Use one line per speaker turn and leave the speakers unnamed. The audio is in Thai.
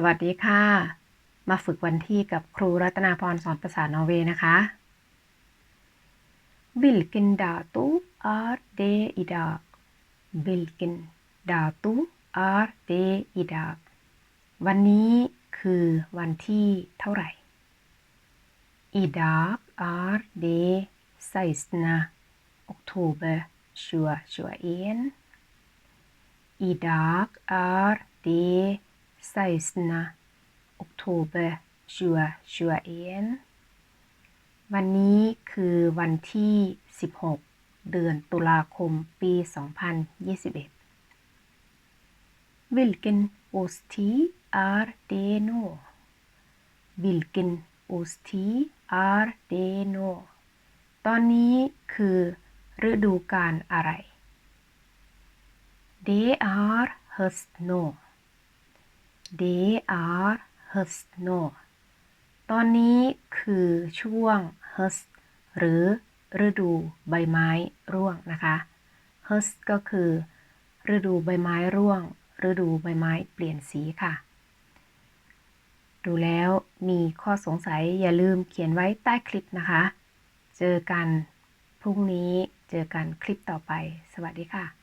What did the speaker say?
สวัสดีค่ะ มาฝึกวันที่กับครูรัตนาพรสอนภาษานอร์เวย์นะคะ Vilken dato är det idag? Vilken dato är det idag? วันนี้คือวันที่เท่าไหร่ Idag är det 16 oktober 2021 Idag är det 16 oktober 2021วันนี้คือวันที่ 16 เดือนตุลาคม ปี 2021 Vilken årstid är det nu? Vilken årstid är det nu? ตอนนี้คือฤดูกาลอะไร Det är höst nu. Det är höst nu. ตอนนี้คือช่วง höst หรือฤดูใบไม้ร่วงนะคะ höst ก็คือ ฤดูใบไม้ร่วง ฤดูใบไม้เปลี่ยนสีค่ะ ดูแล้วมีข้อสงสัยอย่าลืมเขียนไว้ใต้คลิปนะคะ เจอกันพรุ่งนี้เจอกันคลิปต่อไป สวัสดีค่ะ